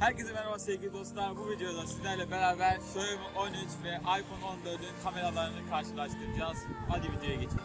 Herkese merhaba sevgili dostlar. Bu videoda sizlerle beraber Xiaomi 13 ve iPhone 14'ün kameralarını karşılaştıracağız. Hadi videoya geçelim.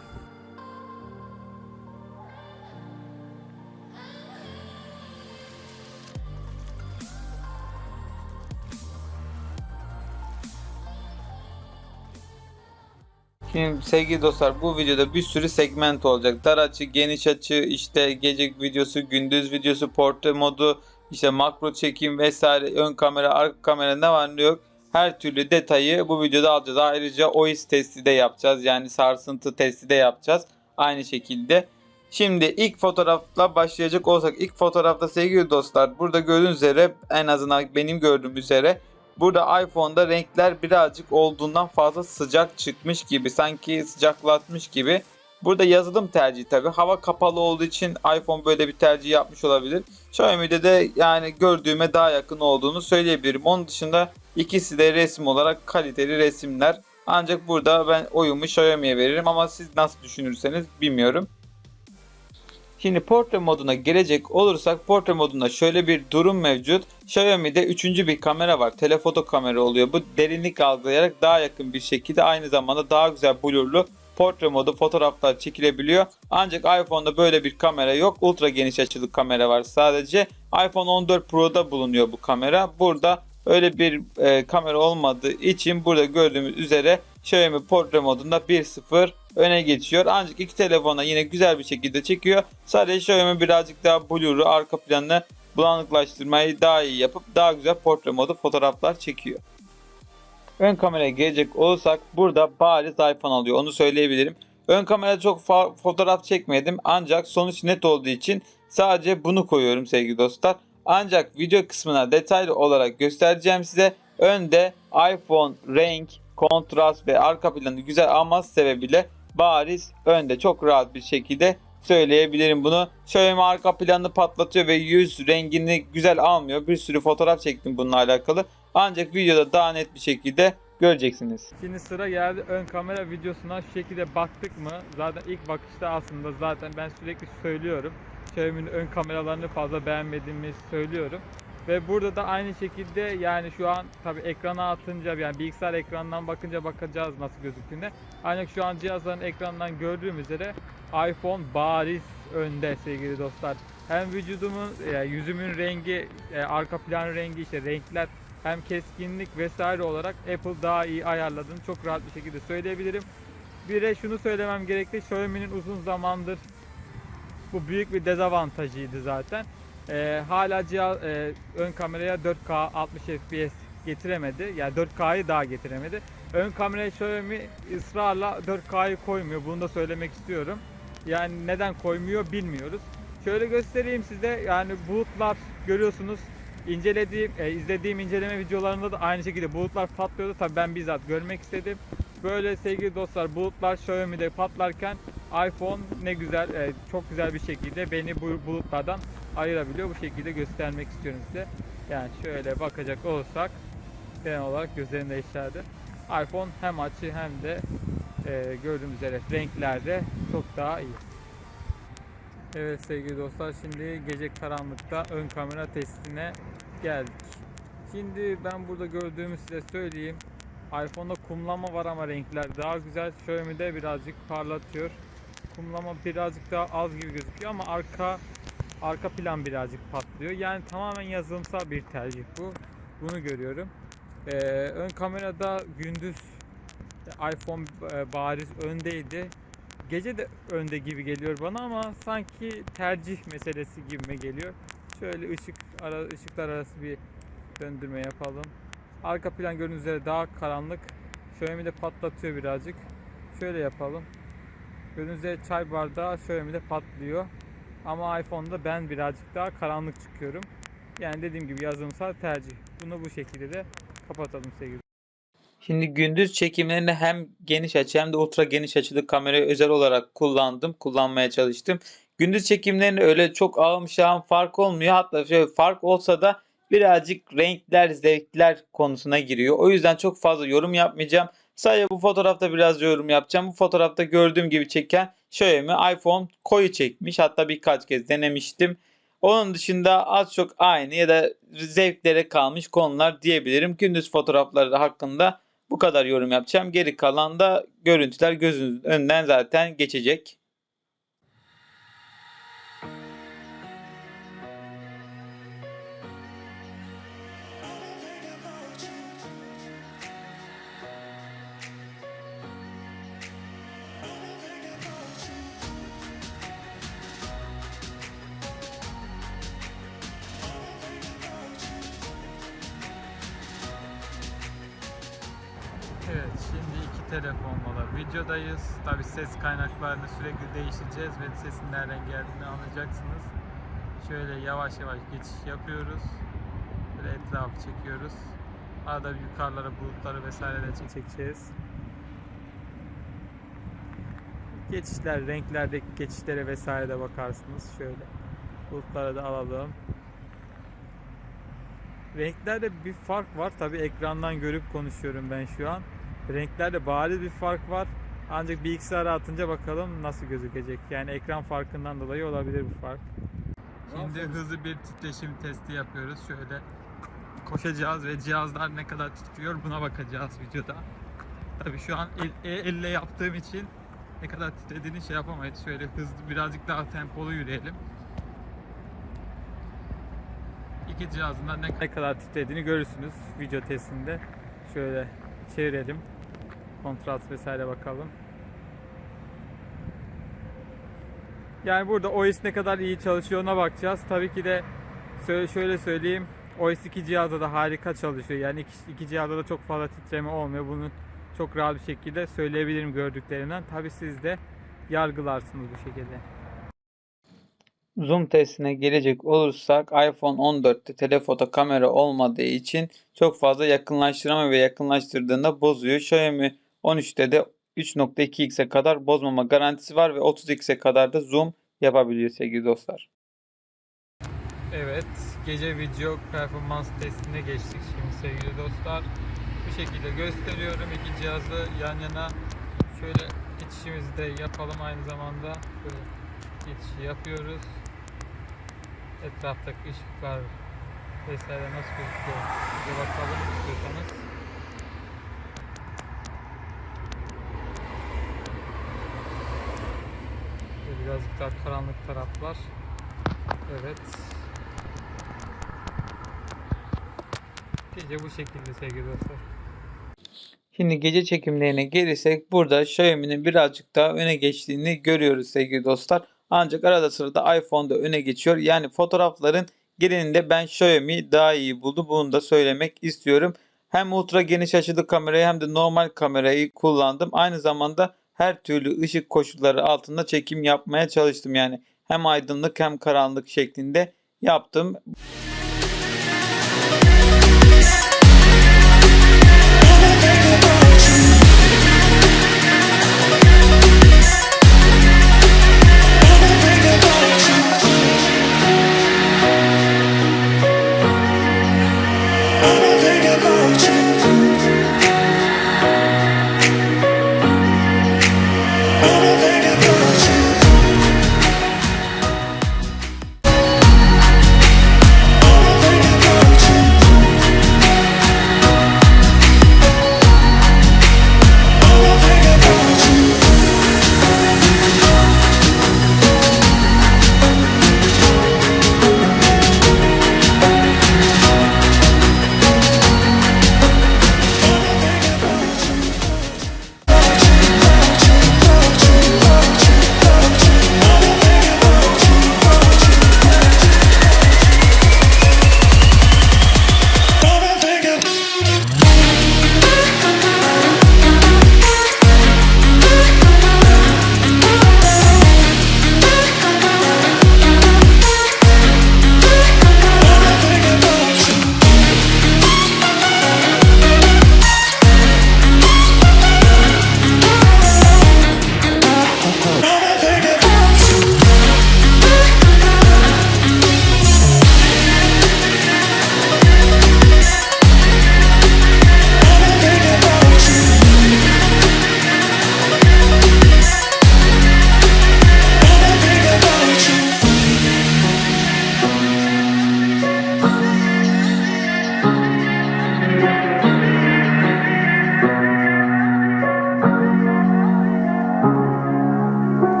Şimdi sevgili dostlar bu videoda bir sürü segment olacak. Dar açı, geniş açı, işte gece videosu, gündüz videosu, portre modu, işte makro çekim vesaire, ön kamera, arka kamera ne var ne yok. Her türlü detayı bu videoda alacağız. Ayrıca OIS testi de yapacağız. Yani sarsıntı testi de yapacağız. Aynı şekilde. Şimdi ilk fotoğrafla başlayacak olsak ilk fotoğrafta sevgili dostlar burada gördüğünüz üzere en azından benim gördüğüm üzere Burada iPhone'da renkler birazcık olduğundan fazla sıcak çıkmış gibi. Sanki sıcaklatmış gibi. Burada yazılım tercihi tabi. Hava kapalı olduğu için iPhone böyle bir tercih yapmış olabilir. Xiaomi'de de yani gördüğüme daha yakın olduğunu söyleyebilirim. Onun dışında ikisi de resim olarak kaliteli resimler. Ancak burada ben oyumu Xiaomi'ye veririm ama siz nasıl düşünürseniz bilmiyorum. Şimdi portre moduna gelecek olursak portre modunda şöyle bir durum mevcut. Xiaomi'de üçüncü bir kamera var. Telefoto kamera oluyor. Bu derinlik algılayarak daha yakın bir şekilde aynı zamanda daha güzel blurlu portre modu fotoğraflar çekilebiliyor. Ancak iPhone'da böyle bir kamera yok. Ultra geniş açılı kamera var sadece. iPhone 14 Pro'da bulunuyor bu kamera. Burada öyle bir e, kamera olmadığı için burada gördüğümüz üzere Xiaomi portre modunda 1.0 öne geçiyor. Ancak iki telefona yine güzel bir şekilde çekiyor. Sadece Xiaomi birazcık daha blur'u arka planını bulanıklaştırmayı daha iyi yapıp daha güzel portre modu fotoğraflar çekiyor. Ön kameraya gelecek olursak burada bariz iPhone alıyor onu söyleyebilirim. Ön kamerada çok fotoğraf çekmedim ancak sonuç net olduğu için sadece bunu koyuyorum sevgili dostlar. Ancak video kısmına detaylı olarak göstereceğim size. Önde iPhone renk, kontrast ve arka planı güzel alması sebebiyle bariz önde çok rahat bir şekilde söyleyebilirim bunu. Xiaomi arka planını patlatıyor ve yüz rengini güzel almıyor. Bir sürü fotoğraf çektim bununla alakalı. Ancak videoda daha net bir şekilde göreceksiniz. Şimdi sıra geldi ön kamera videosuna şu şekilde baktık mı? Zaten ilk bakışta aslında zaten ben sürekli söylüyorum. Xiaomi'nin ön kameralarını fazla beğenmediğimi söylüyorum. Ve burada da aynı şekilde yani şu an tabi ekrana atınca yani bilgisayar ekranından bakınca bakacağız nasıl gözüktüğünde. Ancak şu an cihazların ekranından gördüğüm üzere iPhone bariz önde sevgili dostlar. Hem vücudumun, yani yüzümün rengi, e, arka plan rengi işte renkler hem keskinlik vesaire olarak Apple daha iyi ayarladığını çok rahat bir şekilde söyleyebilirim. Bir de şunu söylemem gerekli. Xiaomi'nin uzun zamandır bu büyük bir dezavantajıydı zaten. Ee, hala cihaz e, ön kameraya 4K 60 FPS getiremedi. Yani 4K'yı daha getiremedi. Ön kameraya Xiaomi ısrarla 4K'yı koymuyor. Bunu da söylemek istiyorum. Yani neden koymuyor bilmiyoruz. Şöyle göstereyim size. Yani bulutlar görüyorsunuz. İncelediğim, e, izlediğim inceleme videolarında da aynı şekilde bulutlar patlıyordu. Tabii ben bizzat görmek istedim. Böyle sevgili dostlar bulutlar Xiaomi'de patlarken iPhone ne güzel, e, çok güzel bir şekilde beni bu bulutlardan ayırabiliyor. Bu şekilde göstermek istiyorum size. Yani şöyle bakacak olursak genel olarak gözlerimde işlerdi. iPhone hem açı hem de e, gördüğümüz üzere renklerde çok daha iyi. Evet sevgili dostlar şimdi gece karanlıkta ön kamera testine geldik. Şimdi ben burada gördüğümü size söyleyeyim. iPhone'da kumlama var ama renkler daha güzel. Xiaomi'de birazcık parlatıyor. Kumlama birazcık daha az gibi gözüküyor ama arka arka plan birazcık patlıyor. Yani tamamen yazılımsal bir tercih bu. Bunu görüyorum. Ee, ön kamerada gündüz iPhone e, bariz öndeydi. Gece de önde gibi geliyor bana ama sanki tercih meselesi gibi geliyor. Şöyle ışık ara, ışıklar arası bir döndürme yapalım. Arka plan gördüğünüz üzere daha karanlık. Xiaomi de patlatıyor birazcık. Şöyle yapalım. Gördüğünüz üzere çay bardağı Xiaomi'de patlıyor. Ama iPhone'da ben birazcık daha karanlık çıkıyorum. Yani dediğim gibi yazılımsal tercih. Bunu bu şekilde de kapatalım sevgili. Şimdi gündüz çekimlerinde hem geniş açı hem de ultra geniş açılı kamerayı özel olarak kullandım. Kullanmaya çalıştım. Gündüz çekimlerinde öyle çok ağım şahım fark olmuyor. Hatta şöyle fark olsa da birazcık renkler, zevkler konusuna giriyor. O yüzden çok fazla yorum yapmayacağım. Sadece bu fotoğrafta biraz yorum yapacağım. Bu fotoğrafta gördüğüm gibi çeken Xiaomi iPhone koyu çekmiş. Hatta birkaç kez denemiştim. Onun dışında az çok aynı ya da zevklere kalmış konular diyebilirim. Gündüz fotoğrafları hakkında bu kadar yorum yapacağım. Geri kalan da görüntüler gözünüzün önünden zaten geçecek. İki telefonla videodayız. Tabi ses kaynaklarını sürekli değiştireceğiz ve sesin nereden geldiğini anlayacaksınız. Şöyle yavaş yavaş geçiş yapıyoruz. Böyle etrafı çekiyoruz. Arada yukarılara bulutları vesaire de çekeceğiz. Geçişler, renklerdeki geçişlere vesaire de bakarsınız. Şöyle bulutlara da alalım. Renklerde bir fark var. Tabi ekrandan görüp konuşuyorum ben şu an. Renklerde bariz bir fark var. Ancak bilgisayara atınca bakalım nasıl gözükecek. Yani ekran farkından dolayı olabilir bu fark. Şimdi hızlı bir titreşim testi yapıyoruz. Şöyle koşacağız ve cihazlar ne kadar titriyor buna bakacağız videoda. Tabii şu an el, e- elle yaptığım için ne kadar titrediğini şey yapamayız. Şöyle hızlı birazcık daha tempolu yürüyelim. İki cihazından ne ne kadar titrediğini görürsünüz video testinde. Şöyle çevirelim. Kontrast vesaire bakalım. Yani burada OS ne kadar iyi çalışıyor ona bakacağız. Tabii ki de şöyle, söyleyeyim. OS 2 cihazda da harika çalışıyor. Yani iki, iki cihazda da çok fazla titreme olmuyor. Bunu çok rahat bir şekilde söyleyebilirim gördüklerimden. Tabii siz de yargılarsınız bu şekilde. Zoom testine gelecek olursak iPhone 14'te telefoto kamera olmadığı için çok fazla yakınlaştıramıyor ve yakınlaştırdığında bozuyor. Xiaomi 13'te de 3.2x'e kadar bozmama garantisi var ve 30x'e kadar da zoom yapabiliyor sevgili dostlar. Evet, gece video performans testine geçtik şimdi sevgili dostlar. Bu şekilde gösteriyorum. İki cihazı yan yana şöyle geçişimizi de yapalım aynı zamanda. Böyle geçişi yapıyoruz. Etraftaki ışıklar vesaire nasıl gözüküyor? Bir bakalım istiyorsanız. Böyle birazcık daha karanlık taraflar. Evet. Gece bu şekilde sevgili dostlar. Şimdi gece çekimlerine gelirsek burada Xiaomi'nin birazcık daha öne geçtiğini görüyoruz sevgili dostlar. Ancak arada sırada iPhone'da öne geçiyor. Yani fotoğrafların genelinde ben Xiaomi daha iyi buldu. Bunu da söylemek istiyorum. Hem ultra geniş açılı kamerayı hem de normal kamerayı kullandım. Aynı zamanda her türlü ışık koşulları altında çekim yapmaya çalıştım. Yani hem aydınlık hem karanlık şeklinde yaptım.